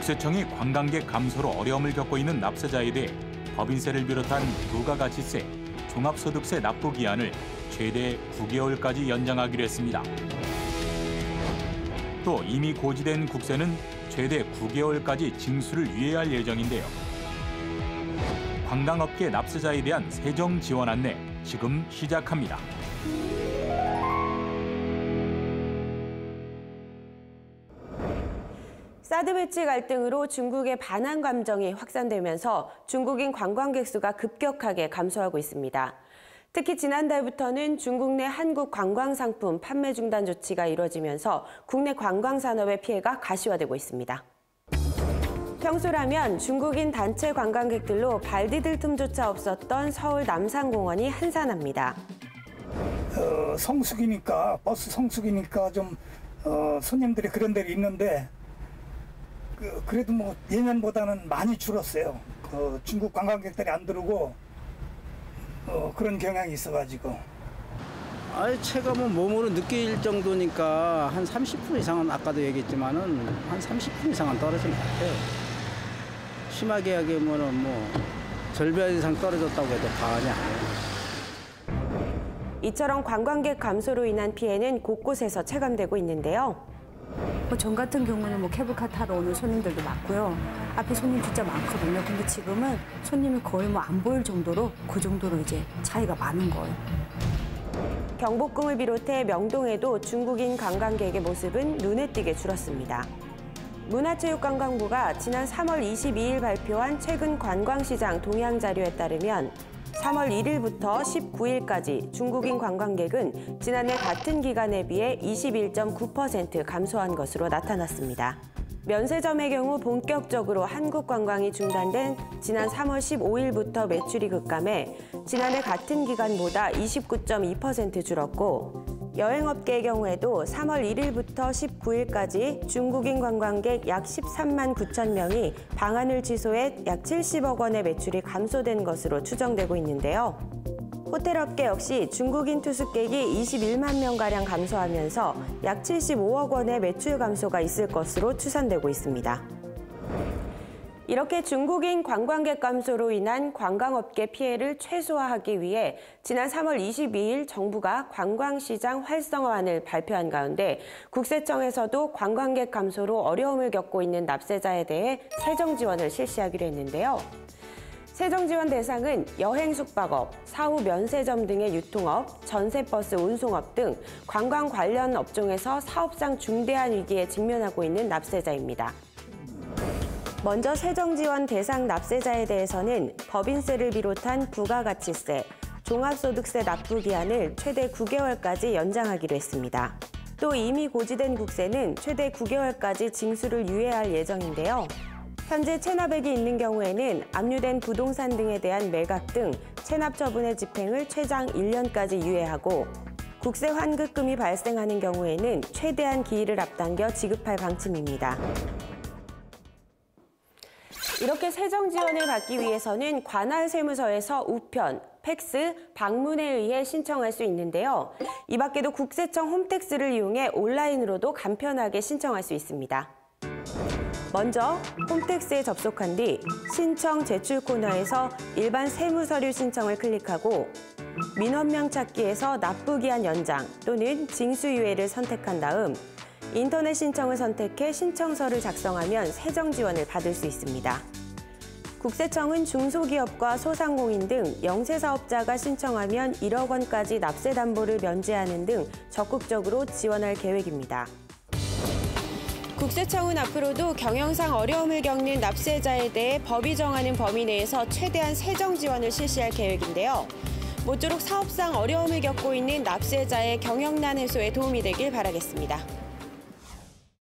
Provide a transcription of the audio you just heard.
국세청이 관광객 감소로 어려움을 겪고 있는 납세자에 대해 법인세를 비롯한 부가가치세, 종합소득세 납부 기한을 최대 9개월까지 연장하기로 했습니다. 또 이미 고지된 국세는 최대 9개월까지 징수를 유예할 예정인데요. 관광업계 납세자에 대한 세정 지원 안내 지금 시작합니다. 사드 배치 갈등으로 중국의 반한 감정이 확산되면서 중국인 관광객 수가 급격하게 감소하고 있습니다. 특히 지난달부터는 중국 내 한국 관광 상품 판매 중단 조치가 이뤄지면서 국내 관광 산업의 피해가 가시화되고 있습니다. 평소라면 중국인 단체 관광객들로 발 디딜 틈조차 없었던 서울 남산공원이 한산합니다. 어, 성수기니까 버스 성수기니까 좀 어, 손님들이 그런 데로 있는데 그, 그래도 뭐 예년보다는 많이 줄었어요. 그 중국 관광객들이 안 들어오고 어, 그런 경향이 있어가지고 아니 체감은 몸으로 느낄 정도니까 한 30% 이상은 아까도 얘기했지만은 한 30% 이상은 떨어진 것 같아요. 심하게 하기면은 뭐 절반 이상 떨어졌다고 해도 과언이 아니에요. 이처럼 관광객 감소로 인한 피해는 곳곳에서 체감되고 있는데요. 뭐전 같은 경우는 뭐 케이블카 타러 오는 손님들도 많고요. 앞에 손님 진짜 많거든요. 근데 지금은 손님이 거의 뭐 안 보일 정도로 그 정도로 이제 차이가 많은 거예요. 경복궁을 비롯해 명동에도 중국인 관광객의 모습은 눈에 띄게 줄었습니다. 문화체육관광부가 지난 3월 22일 발표한 최근 관광시장 동향 자료에 따르면 3월 1일부터 19일까지 중국인 관광객은 지난해 같은 기간에 비해 21.9% 감소한 것으로 나타났습니다. 면세점의 경우 본격적으로 한국 관광이 중단된 지난 3월 15일부터 매출이 급감해 지난해 같은 기간보다 29.2% 줄었고 여행업계의 경우에도 3월 1일부터 19일까지 중국인 관광객 약 13만 9천 명이 방한을 취소해 약 70억 원의 매출이 감소된 것으로 추정되고 있는데요. 호텔업계 역시 중국인 투숙객이 21만 명가량 감소하면서 약 75억 원의 매출 감소가 있을 것으로 추산되고 있습니다. 이렇게 중국인 관광객 감소로 인한 관광업계 피해를 최소화하기 위해 지난 3월 22일 정부가 관광시장 활성화안을 발표한 가운데 국세청에서도 관광객 감소로 어려움을 겪고 있는 납세자에 대해 세정 지원을 실시하기로 했는데요. 세정 지원 대상은 여행 숙박업, 사후 면세점 등의 유통업, 전세버스 운송업 등 관광 관련 업종에서 사업상 중대한 위기에 직면하고 있는 납세자입니다. 먼저 세정 지원 대상 납세자에 대해서는 법인세를 비롯한 부가가치세, 종합소득세 납부 기한을 최대 9개월까지 연장하기로 했습니다. 또 이미 고지된 국세는 최대 9개월까지 징수를 유예할 예정인데요. 현재 체납액이 있는 경우에는 압류된 부동산 등에 대한 매각 등 체납 처분의 집행을 최장 1년까지 유예하고 국세 환급금이 발생하는 경우에는 최대한 기일을 앞당겨 지급할 방침입니다. 이렇게 세정 지원을 받기 위해서는 관할 세무서에서 우편, 팩스, 방문에 의해 신청할 수 있는데요. 이 밖에도 국세청 홈택스를 이용해 온라인으로도 간편하게 신청할 수 있습니다. 먼저 홈택스에 접속한 뒤 신청 제출 코너에서 일반 세무 서류 신청을 클릭하고 민원명 찾기에서 납부기한 연장 또는 징수유예를 선택한 다음 인터넷 신청을 선택해 신청서를 작성하면 세정 지원을 받을 수 있습니다. 국세청은 중소기업과 소상공인 등 영세사업자가 신청하면 1억 원까지 납세 담보를 면제하는 등 적극적으로 지원할 계획입니다. 국세청은 앞으로도 경영상 어려움을 겪는 납세자에 대해 법이 정하는 범위 내에서 최대한 세정 지원을 실시할 계획인데요. 모쪼록 사업상 어려움을 겪고 있는 납세자의 경영난 해소에 도움이 되길 바라겠습니다.